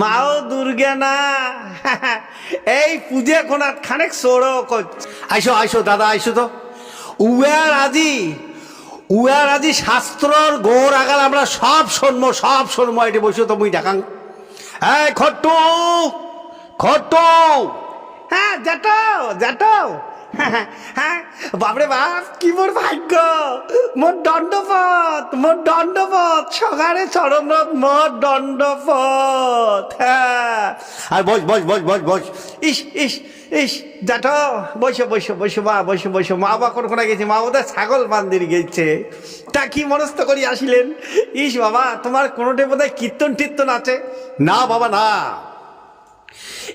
মাও দুর্গে না এই পূজে কোনাত খানেক সৌর করছে আইসো আইসো দাদা আইসো তো। উয়ার আজি উয়ার আজি শাস্ত্রর গোর আগাল আমরা সব শুনব সব শুনব এটি বসে তো মুই দেখাং। এই খট্টু খট্টু হ্যাঁ যাটো যাটো হ্যাঁ বাপরে বাপ, কি মোর ভাগ্য? মোর দণ্ডপথ মোর দণ্ডপথ সকালে চরণত মোর দণ্ডপথ হ্যাঁ। আর বস বস বস বস বস। ইস ইস ইস যাটো বসো বসো বসো, মা, বসো বসো, মা বা কোন কোনা গেছে? মা বোধহয় ছাগল বান্দির গেছে। তা কি মনস্থ করি আসিলেন? ইস বাবা, তোমার কোনোটে বোধহয় কীর্তন টীর্তন আছে? না বাবা, না।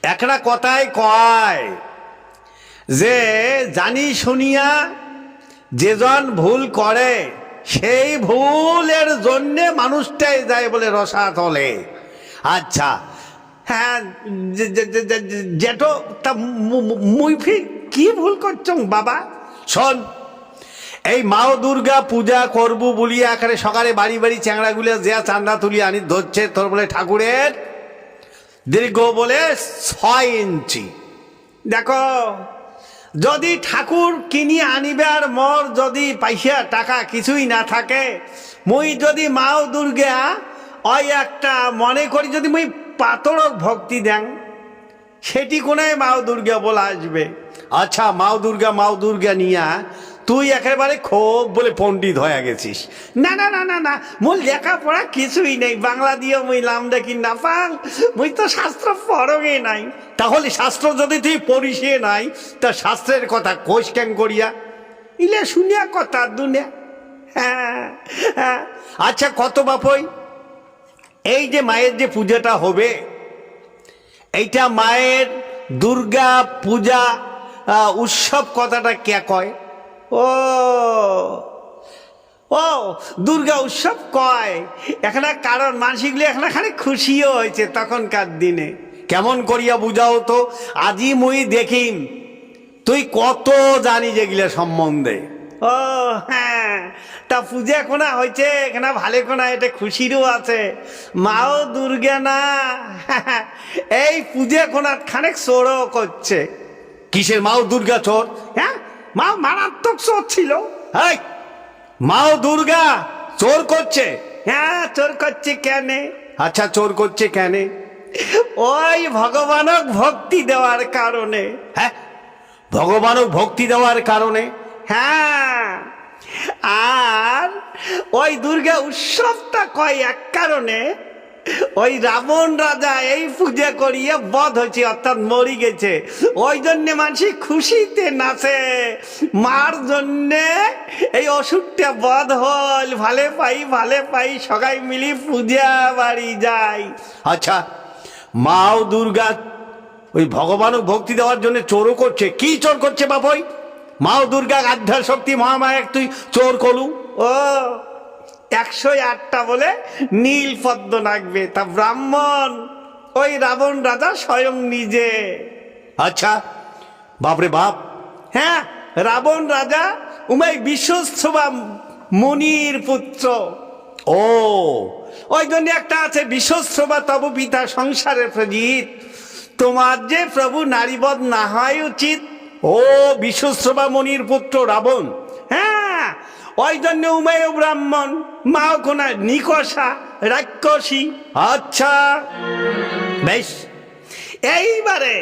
একটা কথাই কয় যে জানি শুনিয়া যেজন ভুল করে, সেই ভুলের জন্যে মানুষটাই যায় বলে রসা তলে আচ্ছা হ্যাঁ যেটো তা মু- মু- মুই ফির কি ভুল করছ বাবা? শোন, এই মাও দুর্গা পূজা করবু বলিয়া এখানে সকালে বাড়ি বাড়ি চ্যাংড়াগুলো যে চান্দা তুলি আনি, ধরছে তোর বলে ঠাকুরের। দীর্ঘ বলে ছয় ইঞ্চি। দেখো যদি ঠাকুর কিনি আনিবার মর যদি পাইয়া টাকা কিছুই না থাকে, মুই যদি মাও দুর্গা ওই একটা মনে করি যদি মুই পাতর ভক্তি দেন সেটি কোনায় মাও দুর্গা বলা আসবে। আচ্ছা মাও দুর্গা মাও দুর্গা নিয়া তুই একেবারে খুব বলে পণ্ডিত হয়ে গেছিস। না না না না না মোর লেখাপড়া কিছুই নেই। বাংলা দিয়ে মুই লাম দেখি না, পাং। মুই তো শাস্ত্র পড়গে নাই। তাহলে শাস্ত্র যদি তুই পড়িসে নাই, তা শাস্ত্রের কথা কোষ ক্যাং করিয়া? ইলে শুনিয়া কথা, দুনিয়া। হ্যাঁ হ্যাঁ। আচ্ছা কত বাপই এই যে মায়ের যে পূজাটা হবে, এইটা মায়ের দুর্গা পূজা উৎসব কথাটা কে কয়? ও ও দুর্গা উৎসব কয়? এখানে কারণ মানসিকগুলি এখানে খালি খুশিও হয়েছে তখনকার দিনে। কেমন করিয়া বুঝাও তো? আজি মুই দেখিম। তুই কত জানি যেগুলা সম্বন্ধে। ও হ্যাঁ তা পূজা কোনা হয়েছে? এখানে ভালো কোনা এটা খুশিরও আছে। মাও দুর্গা না। এই পূজা কোনার খানেক চোরও করছে। কিসের মাও দুর্গা চোর? হ্যাঁ মারাত্মক চোর ছিল। এই মাও দুর্গা চোর করছে। হ্যাঁ চোর করছে কেন? আচ্ছা চোর করছে কেন? ওই ভগবানক ভক্তি দেওয়ার কারণে। হ্যাঁ ভগবানক ভক্তি দেওয়ার কারণে? হ্যাঁ আর ওই দুর্গা উৎসবটা কয় এক কারণে? ওই রাবণ রাজা এই পূজা করিয়ে বধ হয়েছে অর্থাৎ মরি গেছে। ওই জন্যে মানুষ খুশিতে নাচে। মার জন্যে এই অসুখটা বধ হল। ভালে পাই ভালে পাই সবাই মিলি পূজা বাড়ি যাই। আচ্ছা মাও দুর্গা ওই ভগবানও ভক্তি দেওয়ার জন্য চোরও করছে। কি চোর করছে বাপই? মাও দুর্গা আধ্যার শক্তি মহামায়া তুই চোর কলু। ও একশো আটটা বলে নীল পদ্ম নাগবে তা ব্রাহ্মণ ওই রাবণ রাজা স্বয়ং নিজে। আচ্ছা বাপরে বাপ। হ্যাঁ রাবণ রাজা উমাই বিশ্বস্তবা মুনির পুত্র। ও। ওই জন্য একটা আছে বিশ্বস্রবা তব পিতা সংসারে প্রজিত। তোমার যে প্রভু নারীবধ না হয় উচিত। ও বিশ্বস্রবা মনির পুত্র রাবণ। হ্যাঁ ওই জন্য উমেয় ব্রাহ্মণ মা কোনা নিকষা, রাক্ষসী। আচ্ছা বেশ। এইবারে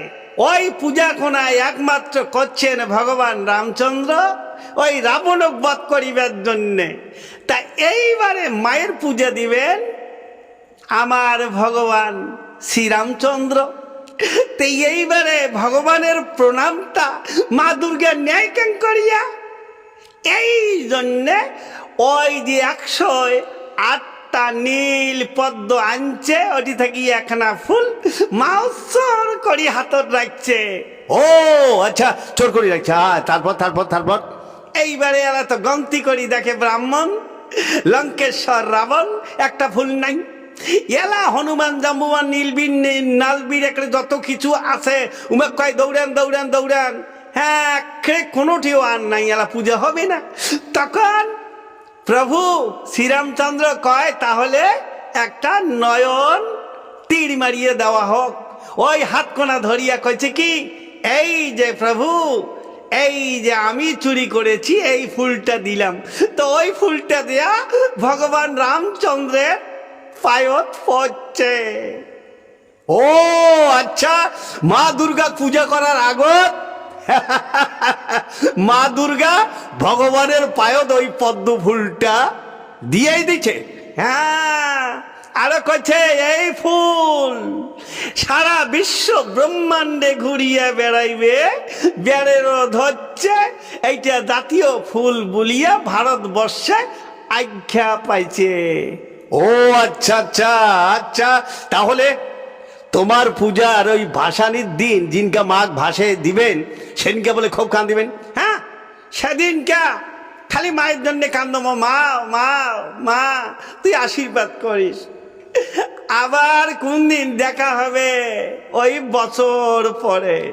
ওই পূজা কোনায় একমাত্র করছেন ভগবান রামচন্দ্র, ওই রাবণক বধ করিবার জন্যে। তা এইবারে মায়ের পূজা দিবেন আমার ভগবান শ্রীরামচন্দ্র। তো এইবারে ভগবানের প্রণামটা মা দুর্গার ন্যায় কেন করিয়া এই জন্যে ওই যে একশো আটটা নীল পদ্ম আনছে ওটি থেকে একখানা ফুল মাউসর করি হাতত রাখছে। ও আচ্ছা চোর করি রাখছে। হ্যাঁ তারপর তারপর তারপর? এইবারে এরা তো গন্তি করি দেখে ব্রাহ্মণ লঙ্কেশ্বর রাবণ একটা ফুল নাই। এলা হনুমান জাম্বুমান নীলবীর নালবীর একটা যত কিছু আছে উমে কয় দৌড়ান দৌড়ান দৌড়ান। হ্যাঁ খে, কোনোটিও আর নাই এলা পূজা হবে না। তখন প্রভু শ্রীরামচন্দ্র কয়, তাহলে একটা নয়ন তীর মারিয়ে দেওয়া হোক। ওই হাত কোনা ধরিয়া কইছে কি, এই যে প্রভু, এই যে আমি চুরি করেছি, এই ফুলটা দিলাম। তো ওই ফুলটা দেয়া ভগবান রামচন্দ্রের পায়ত পড়ছে। ও আচ্ছা মা দুর্গা পূজা করার আগত মা দুর্গা ভগবানের পায়ত ওই পদ্ম ফুলটা দিয়েই দিচ্ছে হ্যাঁ আরও কচ্ছে এই ফুল সারা বিশ্ব ব্রহ্মাণ্ডে ঘুরিয়ে বেড়াইবে বেড়েরও ধরছে এইটা জাতীয় ফুল বলিয়া ভারতবর্ষে আজ্ঞা পাইছে। ও আচ্ছা আচ্ছা আচ্ছা তাহলে তোমার পূজার ওই ভাসানির দিন জিনকা মাঘ ভাসে দিবেন, সেদিনকে বলে খুব কান দিবেন। হ্যাঁ? সেদিনকা। খালি মায়ের জন্যে কান্দম মা মা মা, তুই আশীর্বাদ করিস। আবার কোন দিন দেখা হবে? ওই বছর পরে।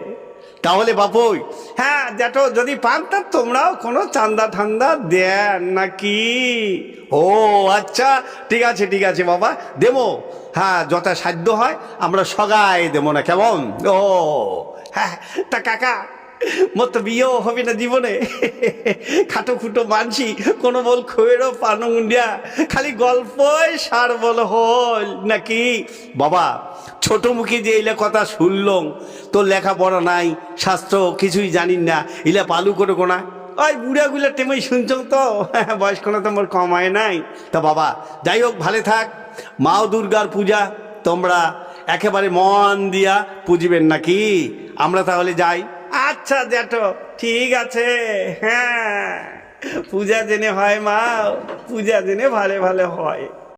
তাহলে বাপুই হ্যাঁ দেখো যদি পান তা তোমরাও কোনো চান্দা ঠান্দা দেন নাকি? ও আচ্ছা ঠিক আছে ঠিক আছে বাবা দেবো। হ্যাঁ যথা সাধ্য হয় আমরা সগাই দেবো না কেমন? ও। হ্যাঁ তা কাকা মোর তো বিয়েও হবে না জীবনে। খাটো খুটো মানছি, কোনো বল খোয়েরও পানুন্ডিয়া খালি গল্পই সার বল হল নাকি? বাবা, ছোট মুখে যে ইলা কথা শুনলং তোর লেখাপড়া নাই, শাস্ত্র কিছুই জানিন না ইলা পালু করে কোনা? ওই বুড়াগুলো টেমেই শুনছ তো, বয়স্ক না তো মোর কমায় নাই। তা বাবা, যাই হোক, ভালো থাক। মাও দুর্গার পূজা, তোমরা একেবারে মন দিয়া পুজিবেন নাকি? আমরা তাহলে যাই। আচ্ছা জ্যাঠো ঠিক আছে। হ্যাঁ পূজা জেনে হয় মা পূজা জেনে ভালে ভালে হয়।